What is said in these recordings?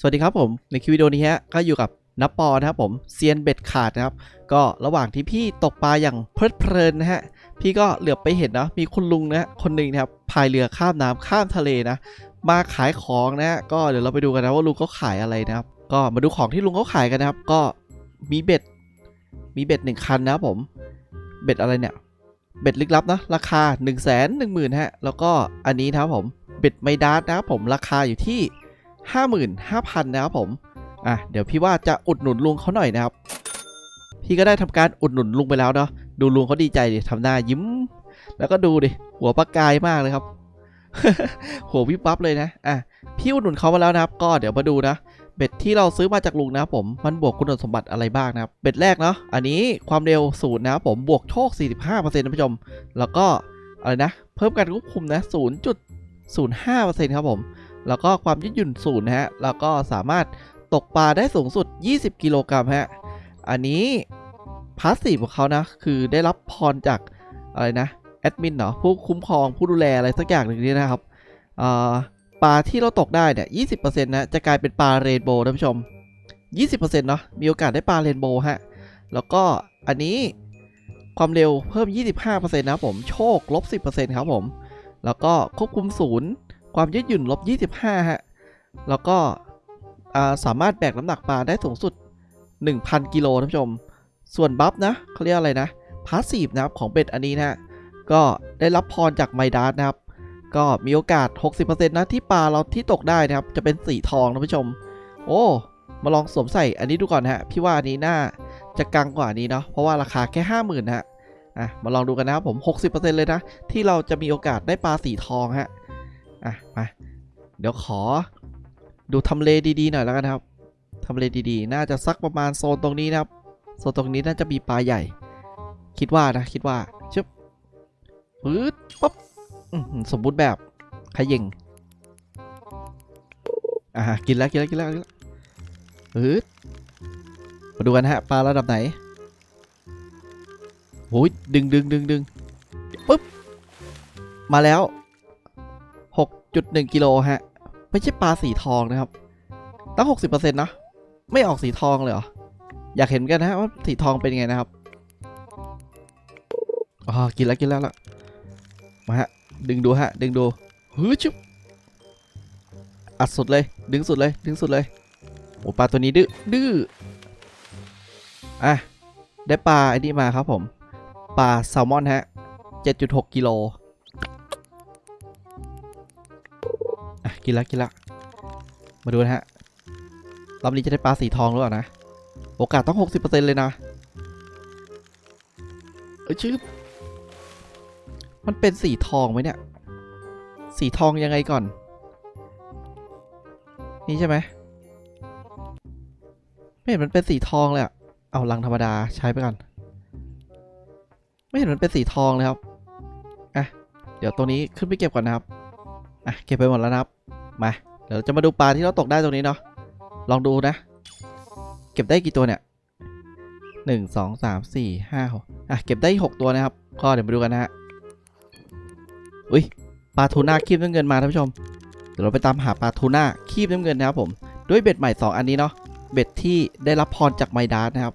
สวัสดีครับผมในคลิปวิดีโอนี้ฮะก็อยู่กับนับปอนะครับผมเซียนเบ็ดขาดนะครับ ก็ระหว่างที่พี่ตกปลาอย่างเพลิดเพลินนะฮะพี่ก็เหลือบไปเห็นเนาะมีคุณลุงนะฮะคนหนึ่งนะครับพายเรือข้ามน้ำข้ามทะเลนะ มาขายของนะฮะก็เดี๋ยวเราไปดูกันนะว่าลุงเขาขายอะไรนะครับ ก็มาดูของที่ลุงเขาขายกันนะครับ ก็มีเบ็ด มีเบ็ดหนึ่งคันนะครับผมเบ็ดอะไรเนี่ยเบ็ดลึกลับนะราคา 1 1 0 0 0 0 0ฮะแล้วก็อันนี้นะครับผมเบ็ดไมดาสนะครับผมราคาอยู่ที่ 55,000 นะครับผม อะ เดี๋ยวพี่ว่าจะอุดหนุนลุงเขาหน่อยนะครับ พี่ก็ได้ทำการอุดหนุนลุงไปแล้วเนาะ ดูลุงเขาดีใจดิทำหน้ายิ้ม แล้วก็ดูดิ หัวประกายมากเลยครับ หัววิบวับเลยนะ อะ พี่อุดหนุนเขามาแล้วนะครับ ก็เดี๋ยวมาดูนะ เบ็ดที่เราซื้อมาจากลุงนะครับผม มันบวกคุณสมบัติอะไรบ้างนะครับ เบ็ดแรกเนาะ อันนี้ความเร็วศูนย์นะครับผม บวกโชค 45%นะผู้ชม แล้วก็อะไรนะ เพิ่มการควบคุมนะ 0.05%ครับผม แล้วก็ความยืดหยุ่นศูนย์นะฮะ แล้วก็สามารถตกปลาได้สูงสุด 20 กิโลกรัมฮะ อันนี้พาสซีฟของเขานะ คือได้รับพรจากอะไรนะแอดมินเนาะผู้คุ้มครองผู้ดูแลอะไรสักอย่างหนึ่งนี่นะครับปลาที่เราตกได้เนี่ย20%นะจะกลายเป็นปลาเรนโบว์ท่านผู้ชม 20%เนาะมีโอกาสได้ปลาเรนโบว์ฮะ แล้วก็อันนี้ความเร็วเพิ่ม 25%นะผม โชคลบ 10%ครับผม แล้วก็ควบคุมศูนย์ ความยืดหยุ่นลบ25ฮะแล้วก็สามารถแบกน้ำหนักปลาได้สูงสุด 1,000 กิโลท่านผู้ชม ส่วนบัฟนะเขาเรียกอะไรนะพาสซีฟนะครับของเบ็ดอันนี้นะก็ได้รับพรจากไมดาสนะครับ ก็มีโอกาส 60%นะที่ปลาเราที่ตกได้นะครับ จะเป็นสีทองท่านผู้ชม โอ้มาลองสวมใส่อันนี้ดูก่อนฮะพี่ว่าอันนี้น่าจะกังกว่านี้เนาะเพราะว่าราคาแค่ 50,000นฮะอะมาลองดูกันนะครับผม 60%เลยนะ ที่เราจะมีโอกาสได้ปลาสีทองฮะ อะมาเดี๋ยวขอ ดูทำเลดีๆหน่อยแล้วกันครับทำเลดีๆ น่าจะสักประมาณโซนตรงนี้นะครับ โซนตรงนี้น่าจะมีปลาใหญ่ คิดว่านะ คิดว่าชึบปื๊ดปั๊บสมบูรณ์แบบขยิงอ่ากินแล้วกินแล้วกินแล้วกินแล้วปื๊ดมาดูกันฮะปลาระดับไหนโอ้ยดึงดึงดึงดึงปุ๊บ มาแล้ว 6.1กิโลฮะ ไม่ใช่ปลาสีทองนะครับ ตั้ง 60%นะ ไม่ออกสีทองเลยเหรอ อยากเห็นกันนะว่าสีทองเป็นยังไงนะครับอ๋อกินแล้วกินแล้วละมาฮะ ดึงดูฮะ ดึงดูฮึชุบอัดสุดเลย ดึงสุดเลย ดึงสุดเลย โอ้ปลาตัวนี้ดื้อ ดื้อ อะ ได้ปลาไอ้นี่มาครับผม ปลาแซลมอนฮะ 7.6กิโล กินล้วกินล้วมาดูนะฮะรอบนี้จะได้ปลาสีทองหรือเปล่านะ โอกาสต้อง 60%เลยนะ เอ้ยชื่อมันเป็นสีทองไหมเนี่ย สีทองยังไงก่อน นี่ใช่ไหมไม่เห็นมันเป็นสีทองเลยอะเอาลังธรรมดาใช้ไปก่อน ไม่เห็นมันเป็นสีทองเลยครับ อะ เดี๋ยวตัวนี้ขึ้นไปเก็บก่อนนะครับ อะ เก็บไปหมดแล้วนะครับ มาเดี๋ยวจะมาดูปลาที่เราตกได้ตรงนี้เนาะลองดูนะ เก็บได้กี่ตัวเนี่ยหนึ่งสองสามสี่ห้าหกอะเก็บได้หกตัวนะครับ ก็เดี๋ยวมาดูกันนะฮะอุ้ยปลาทูน่าคีบน้ำเงินมาท่านผู้ชมเดี๋ยวเราไปตามหาปลาทูน่าคีบน้ำเงินนะครับผมด้วยเบ็ดใหม่สองอันนี้เนาะเบ็ดที่ได้รับพรจากไมดาสนะครับ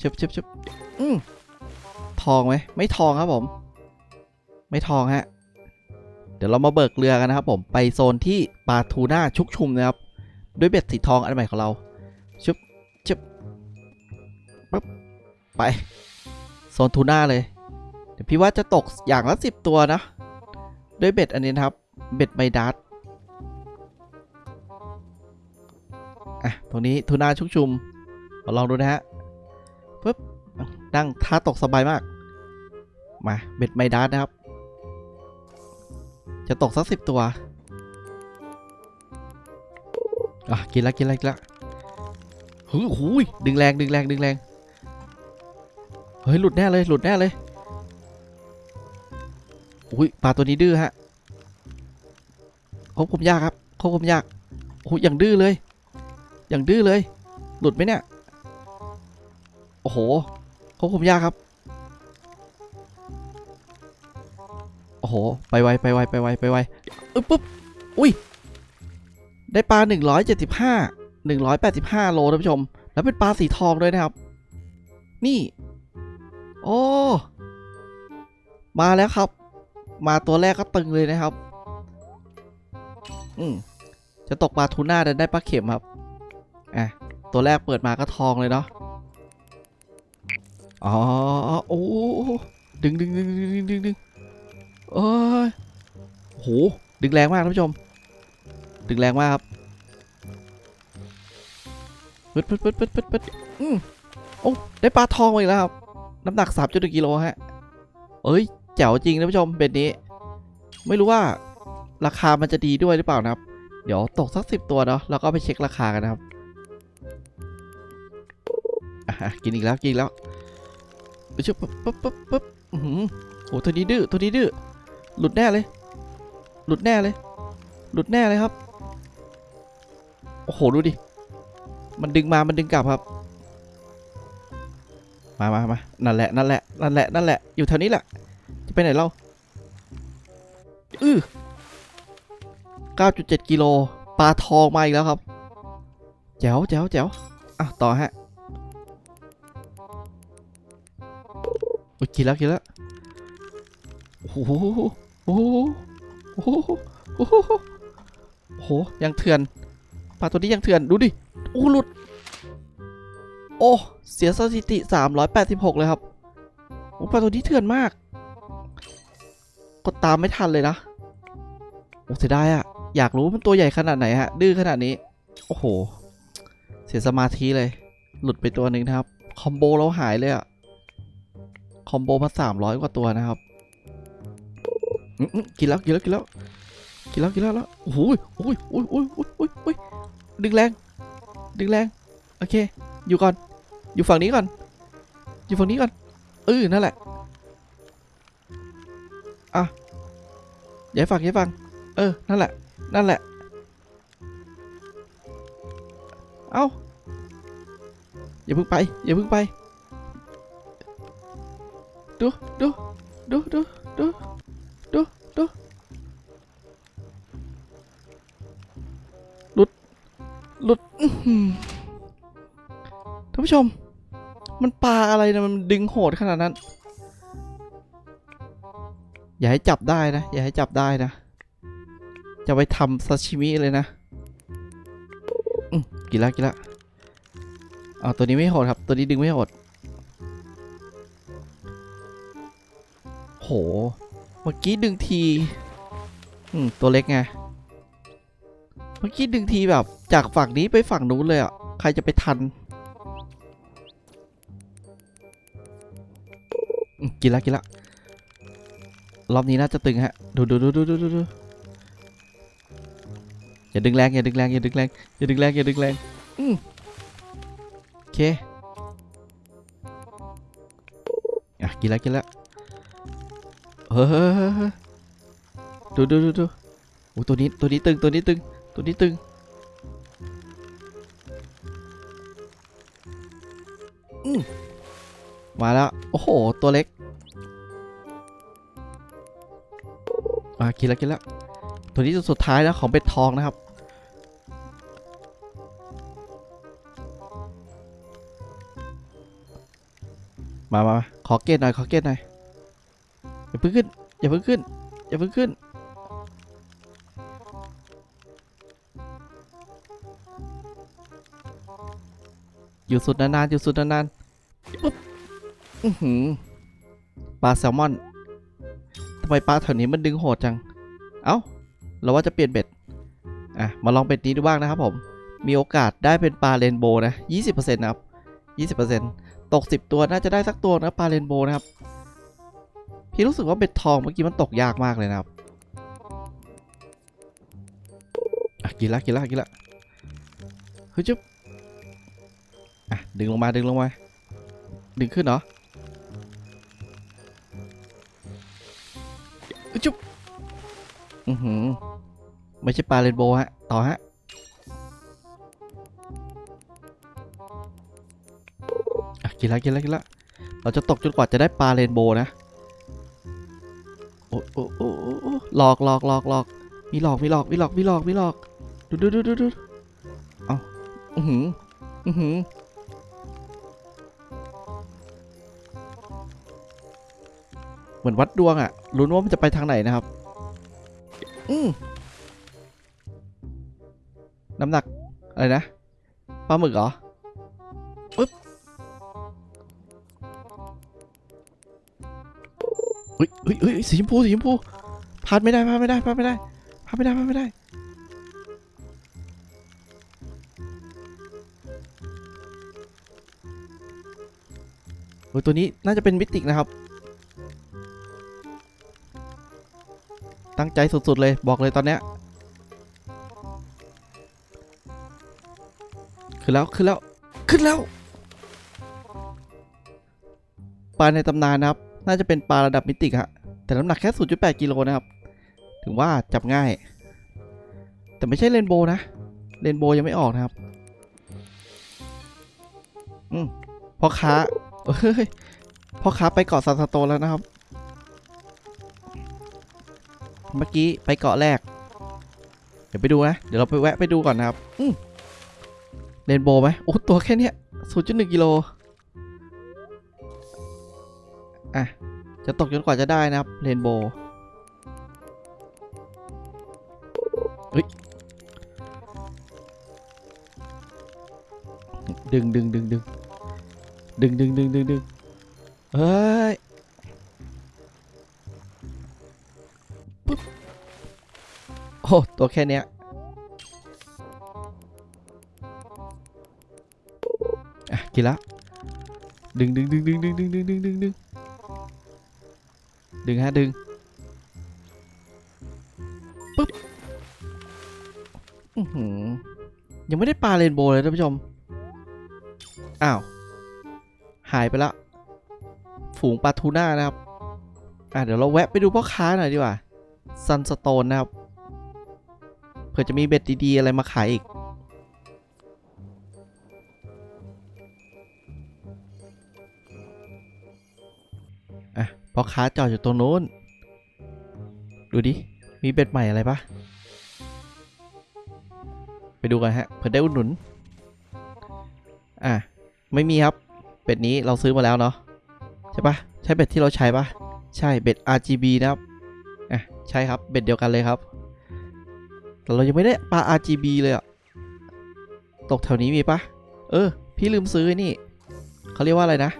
ชึบชึบชึบอืมทองไหมไม่ทองครับผม ไม่ทองฮะ เดี๋ยวเรามาเบิกเรือกันนะครับผมไปโซนที่ปลาทูน่าชุกชุมนะครับด้วยเบ็ดสีทองอันใหม่ของเราชึบชึบปั๊บไปโซนทูน่าเลยเดี๋ยวพี่ว่าจะตกอย่างละสิบตัวนะ ด้วยเบ็ดอันนี้นะครับ เบ็ดไมดัสอะตรงนี้ทูน่าชุกชุมมาลองดูนะฮะปึ๊บนั่งท่าตกสบายมาก มาเบ็ดไมดัสนะครับ จะตกสักสิบตัว อะ กินแล้วกินแล้วกินแล้วหูหูยดึงแรงดึงแรงดึงแรง เฮ้ย หลุดแน่เลย หลุดแน่เลย อุ้ยปลาตัวนี้ดื้อฮะควบคุมยากครับควบคุมยากโอ้ยอย่างดื้อเลย อย่างดื้อเลย หลุดไหมเนี่ย โอ้โหควบคุมยากครับ โอ้โห ไปไวไปไวไปไวไปไวอึ๊บปุ๊บ อุ้ย ได้ปลา 175 185 โลท่านผู้ชม แล้วเป็นปลาสีทองด้วยนะครับ นี่ โอ้ มาแล้วครับ มาตัวแรกก็ตึงเลยนะครับ อืมจะตกปลาทูน่าแต่ได้ปลาเข็มครับ อะ ตัวแรกเปิดมาก็ทองเลยเนาะ อ๋อ โอ้ ดึงดึงดึงดึงดึงดึง ดึงโอ้ยโห ดึงแรงมากท่านผู้ชม ดึงแรงมากครับปึ๊ดปึ๊ดปึ๊ดปึ๊ดปึ๊ดปึ๊ดอืมโอ้ ได้ปลาทองมาอีกแล้วครับ น้ำหนัก3 1กิโลฮะ เอ้ย แจ๋วจริงท่านผู้ชม เบ็ดนี้ ไม่รู้ว่าราคามันจะดีด้วยหรือเปล่านะครับ เดี๋ยวตกสักสิบตัวเนาะ แล้วก็ไปเช็คราคากันนะครับอะกินอีกแล้วกินอีกแล้วไปชุบปุ๊บปุ๊บปุ๊บปุ๊บอื้อหือโอ้ตัวนี้ดื้อตัวนี้ดื้อ หลุดแน่เลย หลุดแน่เลย หลุดแน่เลยครับ โอ้โห ดูดิ มันดึงมา มันดึงกลับครับ มามามานั่นแหละ นั่นแหละ นั่นแหละ นั่นแหละ อยู่แถวนี้แหละ จะไปไหนเราอือ9.7 กิโล ปลาทองมาอีกแล้วครับ แจ๋วแจ๋วแจ๋วอะ ต่อฮะอุ๊ยกินแล้วกินแล้วโอ้โห โอ้โหโอ้โหโอ้โหโอ้โหยังเถื่อนปลาตัวนี้ยังเถื่อนดูดิโอ้หลุด โอ้เสียสถิติ 386 เลยครับโอ้ปลาตัวนี้เถื่อนมาก กดตามไม่ทันเลยนะโอ้เสียดายอะอยากรู้มันตัวใหญ่ขนาดไหนฮะ ดื้อขนาดนี้ โอ้โห เสียสมาธิเลย หลุดไปตัวหนึ่งนะครับ คอมโบเราหายเลยอะคอมโบมาสามร้อยกว่าตัวนะครับ กินแล้วกินแล้วกินแล้วกินแล้วกินแล้วแล้วโอ้โหโอ้ยโอ้ยโอ้ยโอ้ยโอ้ยโอ้ยดึงแรง ดึงแรง โอเค อยู่ก่อน อยู่ฝั่งนี้ก่อน อยู่ฝั่งนี้ก่อนเออนั่นแหละ อะอย่าให้ฟังอย่าให้ฟังเออ นั่นแหละ นั่นแหละ เอ้า อย่าเพิ่งไป อย่าเพิ่งไป ดู ดู ดู ดู ดู ดูดูหลุดหลุดท่านผู้ชม มันปลาอะไรนะมันดึงโหดขนาดนั้น อย่าให้จับได้นะ อย่าให้จับได้นะ จะไปทำซาชิมิเลยนะกินละกินละเอาตัวนี้ไม่โหดครับ ตัวนี้ดึงไม่โหดโห มื่อกี้ดึงทีอืมตัวเล็กไง เมื่อกี้ดึงทีแบบ จากฝั่งนี้ไปฝั่งนู้นเลยอะ ใครจะไปทัน กินละกินละ รอบนี้น่าจะตึงฮะ ดูดูดูดูดูดูดูอย่าดึงแรงอย่าดึงแรงอย่าดึงแรงอย่าดึงแรงอย่าดึงแรงอืมโอเค อะกินละกินละ ฮ้ยดูดูดูดูโอ้ตัวนี้ตัวนี้ตึงตัวนี้ตึงตัวนี้ตึงมาแล้ว โอ้โห ตัวเล็กมากินแล้วกินแล้ว ตัวนี้ตัวสุดท้ายแล้วของเป็ดทองนะครับ มามาขอเกตหน่อย ขอเกตหน่อย อย่าเพิ่งขึ้น อย่าเพิ่งขึ้น อย่าเพิ่งขึ้น อยู่สุดนานๆ อยู่สุดนานๆปุ๊บอื้อหือปลาแซลมอนทำไมปลาแถวนี้มันดึงโหดจัง เอ้า เราว่าจะเปลี่ยนเบ็ด อะ มาลองเบ็ดนี้ดูบ้างนะครับผม มีโอกาสได้เป็นปลาเรนโบว์นะ 20%นะครับ 20%ตก 10 ตัวน่าจะได้สักตัวนะปลาเรนโบว์นะครับ พี่รู้สึกว่าเบ็ดทองเมื่อกี้มันตกยากมากเลยนะครับอะกินละกินละกินละเฮ้ยจุ๊บอะดึงลงมาดึงลงมาดึงขึ้นเหรอเฮ้ยจุ๊บอือหือไม่ใช่ปลาเรนโบว์ฮะ ต่อฮะอะกินละกินละกินละเราจะตกจนกว่าจะได้ปลาเรนโบว์นะ โอ้โอ้โอ้โอ้หลอกหลอกหลอกหลอกมีหลอกมีหลอกมีหลอกมีหลอกมีหลอกดูดูดูดูดูเอาอือหืออือหือเหมือนวัดดวงอะลุ้นว่ามันจะไปทางไหนนะครับ อืมน้ำหนัก อะไรนะปลาหมึกเหรอ เฮ้ยเฮ้ยเฮ้ยสีชมพูสีชมพูพลาดไม่ได้พลาดไม่ได้พลาดไม่ได้พลาดไม่ได้พลาดไม่ได้ โอ้ยตัวนี้น่าจะเป็นมิติกนะครับ ตั้งใจสุดๆเลยบอกเลยตอนเนี้ยขึ้นแล้วขึ้นแล้วขึ้นแล้วปลาในตำนานนะครับ น่าจะเป็นปลาระดับมิติฮะ แต่น้ำหนักแค่ 0.8 กิโลนะครับ ถึงว่าจับง่าย แต่ไม่ใช่เรนโบว์นะ เรนโบว์ยังไม่ออกนะครับ อืมพ่อค้าเฮ้ยพ่อค้าไปเกาะซานสโตแล้วนะครับ เมื่อกี้ไปเกาะแรก เดี๋ยวไปดูนะ เดี๋ยวเราไปแวะไปดูก่อนนะครับ อืมเรนโบว์ไหมโอ้ตัวแค่เนี้ย0.1กิโล อะ จะตกจนกว่าจะได้นะครับเรนโบว์เฮ้ยดึงดึงดึงดึงดึงดึงดึงดึงดึงเฮ้ยปุ๊บโอ้ตัวแค่เนี้ยอะกินละดึงดึงดึงดึงดึงดึงดึงดึงดึง ดึงฮะดึงปุ๊บอือยังไม่ได้ปลาเรนโบว์เลยท่านผู้ชม อ้าว หายไปละ ฝูงปลาทูน่านะครับ อะเดี๋ยวเราแวะไปดูพ่อค้าหน่อยดีกว่าซันสโตนนะครับ เผื่อจะมีเบ็ดดีๆ อะไรมาขายอีก พ่อค้าจอดอยู่ตรงนู้น ดูดิ มีเบ็ดใหม่อะไรปะไปดูกันฮะ เผื่อได้อุดหนุน อะ ไม่มีครับเบ็ดนี้เราซื้อมาแล้วเนาะ ใช่ปะใช่เบ็ดที่เราใช้ปะใช่ เบ็ด RGB นะครับ อะ ใช่ครับ เบ็ดเดียวกันเลยครับ แต่เรายังไม่ได้ปลา RGB เลยอะตกแถวนี้มีปะเออ พี่ลืมซื้อนี่ เขาเรียกว่าอะไรนะ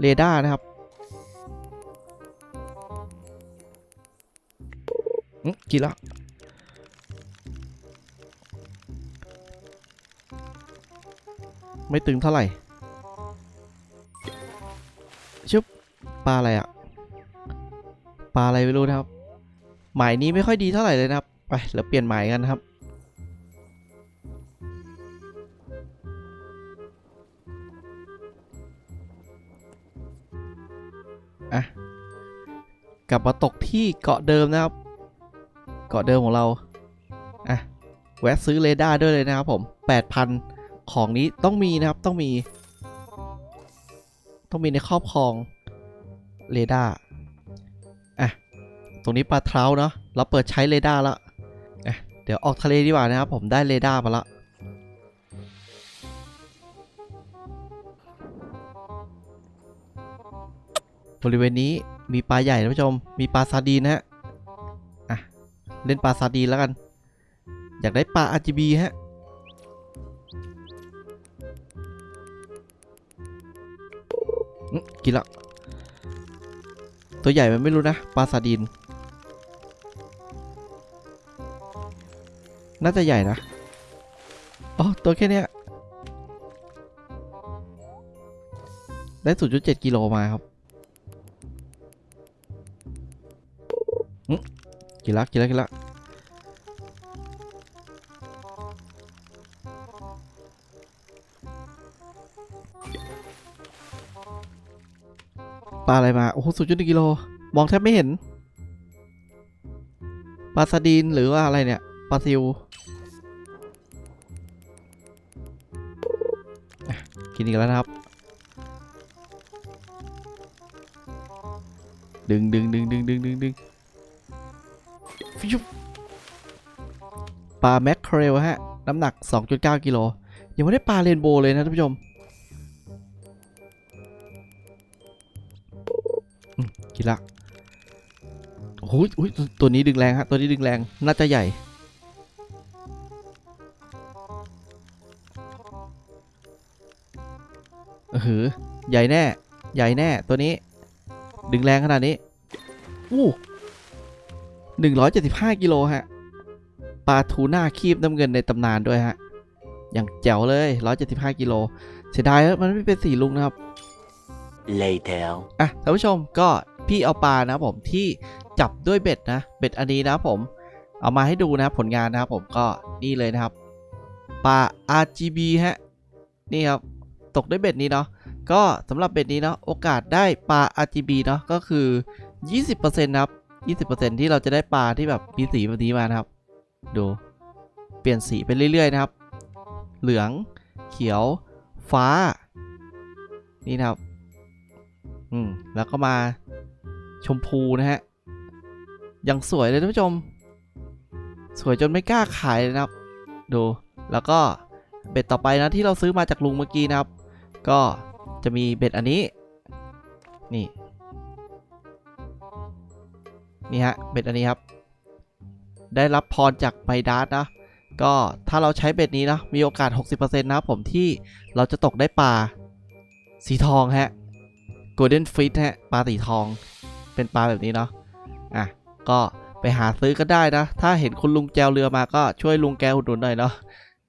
เรดาร์นะครับ กินละไม่ตึงเท่าไหร่ชุบปลาอะไรอะปลาอะไรไม่รู้นะครับ หมายนี้ไม่ค่อยดีเท่าไหร่เลยนะครับ ไปเราเปลี่ยนหมายกันนะครับ อะ กลับมาตกที่เกาะเดิมนะครับ กาะเดิมของเราอะแวะซื้อเรดาร์ด้วยเลยนะครับผม 8,000 ของนี้ต้องมีนะครับต้องมี ต้องมีในครอบครองเรดาร์อะตรงนี้ปลาเท้าเนาะเราเปิดใช้เรดาร์แล้วอะเดี๋ยวออกทะเลดีกว่านะครับผมได้เรดาร์มาละบริเวณนี้มีปลาใหญ่ท่านผู้ชม มีปลาซาดีนะฮะ เล่นปลาซาดีแล้วกัน อยากได้ปลา RGB ฮะ กินละ ตัวใหญ่มันไม่รู้นะ ปลาซาดีน น่าจะใหญ่นะ อ๋อ ตัวแค่เนี้ยได้ 0.7 กิโลมาครับกินละกินละกินละ อะไรมา โอ้โห0.1กิโล มองแทบไม่เห็น ปลาซาดีนหรือว่าอะไรเนี่ย ปลาซิว กินอีกแล้วนะครับ ดึงดึงดึงดึงดึงดึงดึงปปลาแมคเคเรลฮะ น้ำหนัก 2.9 กิโล ยังไม่ได้ปลาเรนโบว์เลยนะท่านผู้ชม กินละโอ้โหอุ๊ยตัวตัวนี้ดึงแรงฮะ ตัวนี้ดึงแรง น่าจะใหญ่ เออหือใหญ่แน่ ใหญ่แน่ ตัวนี้ ดึงแรงขนาดนี้ อู้หนึ่งร้อยเจ็ดสิบห้ากิโลฮะ ปลาทูน่าคีบน้ำเงินในตำนานด้วยฮะ อย่างแจ๋วเลยร้อยเจ็ดสิบห้ากิโล เสียดายว่ามันไม่เป็นสีลุงนะครับ Later. อะท่านผู้ชมก็ พี่เอาปลานะผมที่จับด้วยเบ็ดนะเบ็ดอันนี้นะผมเอามาให้ดูนะผลงานนะครับผมก็นี่เลยนะครับปลา RGB ฮะนี่ครับตกด้วยเบ็ดนี้เนาะก็สำหรับเบ็ดนี้เนาะโอกาสได้ปลา RGB เนาะก็คือ 20%นะครับ 20%ที่เราจะได้ปลาที่แบบมีสีแบบนี้มานะครับ ดูเปลี่ยนสีไปเรื่อยๆนะครับ เหลืองเขียวฟ้า นี่นะครับ อืม แล้วก็มา ชมพูนะฮะ ยังสวยเลยท่านผู้ชม สวยจนไม่กล้าขายเลยนะครับ ดู แล้วก็เบ็ดต่อไปนะที่เราซื้อมาจากลุงเมื่อกี้นะครับ ก็จะมีเบ็ดอันนี้ นี่ นี่ฮะ เบ็ดอันนี้ครับ ได้รับพรจากไมดัสนะ ก็ถ้าเราใช้เบ็ดนี้นะ มีโอกาส 60%นะครับผมที่เราจะตกได้ปลาสีทองฮะ Golden Fish ฮะปลาสีทอง เป็นปลาแบบนี้เนาะอะก็ไปหาซื้อก็ได้นะ ถ้าเห็นคุณลุงแจวเรือมาก็ช่วยลุงแกอุดหนุนหน่อยเนาะ